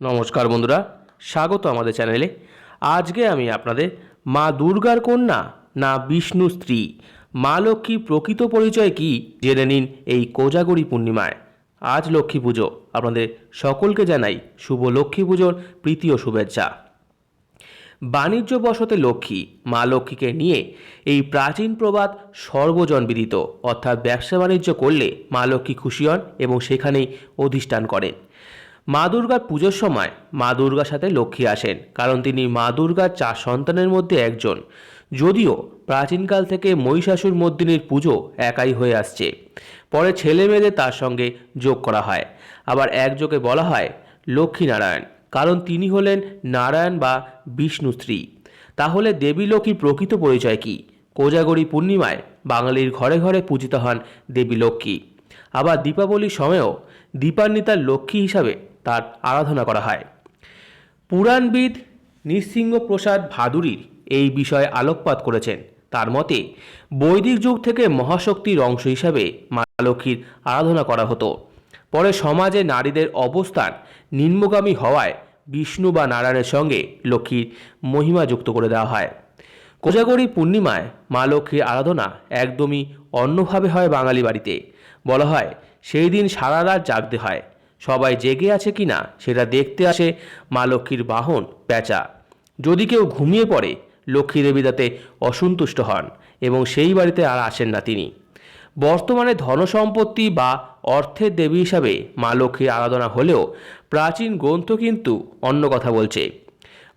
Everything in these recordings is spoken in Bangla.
নমস্কার বন্ধুরা, স্বাগত আমাদের চ্যানেলে। আজকে আমি আপনাদের মা দুর্গার কন্যা না বিষ্ণু স্ত্রী, মা লক্ষ্মী প্রকৃত পরিচয় কি জেনে নিন এই কোজাগরী পূর্ণিমায়। আজ লক্ষ্মী পুজো, আপনাদের সকলকে জানাই শুভ লক্ষ্মী পুজোর প্রীতি ও শুভেচ্ছা। বাণিজ্য বসতে লক্ষ্মী, মা লক্ষ্মীকে নিয়ে এই প্রাচীন প্রবাদ সর্বজন বিদিত, অর্থাৎ ব্যবসা বাণিজ্য করলে মা লক্ষ্মী খুশি হন এবং সেখানেই অধিষ্ঠান করেন। মা দুর্গার পুজোর সময় মা দুর্গার সাথে লক্ষ্মী আসেন, কারণ তিনি মা দুর্গার চার সন্তানের মধ্যে একজন। যদিও প্রাচীনকাল থেকে মহিষাসুর মর্দিনীর পুজো একাই হয়ে আসছে। পরে ছেলে মেয়েদের তার সঙ্গে যোগ করা হয়। আবার একযোগে বলা হয় লক্ষ্মীনারায়ণ কারণ তিনি হলেন নারায়ণ বা বিষ্ণু স্ত্রী। তাহলে দেবী লক্ষ্মীর প্রকৃত পরিচয় কী? কোজাগরী পূর্ণিমায় বাঙালির ঘরে ঘরে পূজিত হন দেবী লক্ষ্মী। আবার দীপাবলির সময়েও দীপান্বিতার লক্ষ্মী হিসাবে তার আরাধনা করা হয়। পুরাণবিদ নৃসিংহ প্রসাদ ভাদুরীর এই বিষয়ে আলোকপাত করেছেন। তার মতে, বৈদিক যুগ থেকে মহাশক্তির অংশ হিসাবে মা লক্ষ্মীর আরাধনা করা হতো। পরে সমাজে নারীদের অবস্থান নিম্নগামী হওয়ায় বিষ্ণু বা নারায়ণের সঙ্গে লক্ষ্মীর মহিমা যুক্ত করে দেওয়া হয়। কোজাগরী পূর্ণিমায় মা লক্ষ্মীর আরাধনা একদমই অন্যভাবে হয় বাঙালি বাড়িতে। বলা হয়, সেই দিন সারা রাত জাগতে হয়। সবাই জেগে আছে কি না সেটা দেখতে আসে মা লক্ষ্মীর বাহন পেঁচা যদি কেউ ঘুমিয়ে পড়ে, লক্ষ্মী দেবী তাতে অসন্তুষ্ট হন এবং সেই বাড়িতে আর আসেন না তিনি। বর্তমানে ধনসম্পত্তি বা অর্থের দেবী হিসাবে মা লক্ষ্মীর আরাধনা হলেও প্রাচীন গ্রন্থ কিন্তু অন্য কথা বলছে।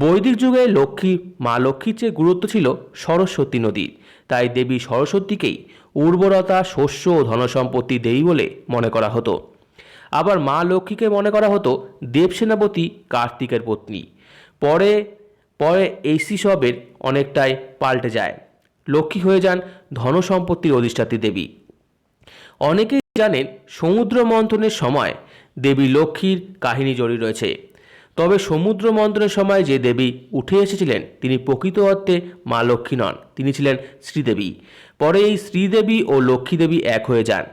বৈদিক যুগে লক্ষ্মী, মা লক্ষ্মীর চেয়ে গুরুত্ব ছিল সরস্বতী নদীর তাই দেবী সরস্বতীকেই উর্বরতা, শস্য ও ধনসম্পত্তি দেবী বলে মনে করা হতো। আবার মা লক্ষ্মীকে মনে করা হতো দেবসেনাপতি কার্তিকের পত্নী। পরে পরে এই সবের অনেকটাই পাল্টে যায়। লক্ষ্মী হয়ে যান ধনসম্পত্তির অধিষ্ঠাত্রী দেবী। অনেকেই জানেন সমুদ্র মন্থনের সময় দেবী লক্ষ্মীর কাহিনী জড়িয়ে রয়েছে। তবে সমুদ্র মন্থনের সময় যে দেবী উঠে এসেছিলেন, তিনি প্রকৃত অর্থে মা লক্ষ্মী নন, তিনি ছিলেন শ্রীদেবী। পরে এই শ্রীদেবী ও লক্ষ্মী দেবী এক হয়ে যান।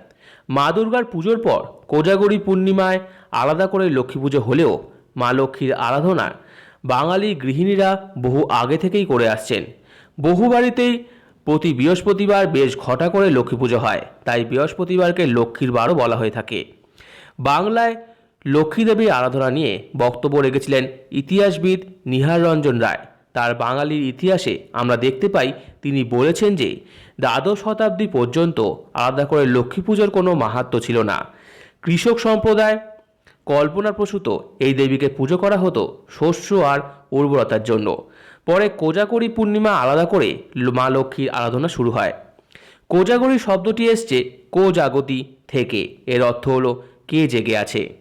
মা দুর্গার পুজোর পর কোজাগরী পূর্ণিমায় আলাদা করে লক্ষ্মী পুজো হলেও মা লক্ষ্মীর আরাধনা বাঙালি গৃহিণীরা বহু আগে থেকেই করে আসছেন। বহু বাড়িতেই প্রতি বৃহস্পতিবার বেশ ঘটা করে লক্ষ্মী পুজো হয়, তাই বৃহস্পতিবারকে লক্ষ্মীর বারও বলা হয়ে থাকে। বাংলায় লক্ষ্মী দেবীর আরাধনা নিয়ে বক্তব্য রেখেছিলেন ইতিহাসবিদ নিহার রঞ্জন রায়। তার বাঙালির ইতিহাসে আমরা দেখতে পাই, তিনি বলেছেন যে, দ্বাদশ শতাব্দী পর্যন্ত আলাদা করে লক্ষ্মী পুজোর কোনো মাহাত্ম্য ছিল না। কৃষক সম্প্রদায় কল্পনাপ্রসূত এই দেবীকে পুজো করা হতো শস্য আর উর্বরতার জন্য। পরে কোজাগরী পূর্ণিমা আলাদা করে মা লক্ষ্মীর আরাধনা শুরু হয়। কোজাগরি শব্দটি এসছে কোজাগতি থেকে। এর অর্থ হলো কে জেগে আছে।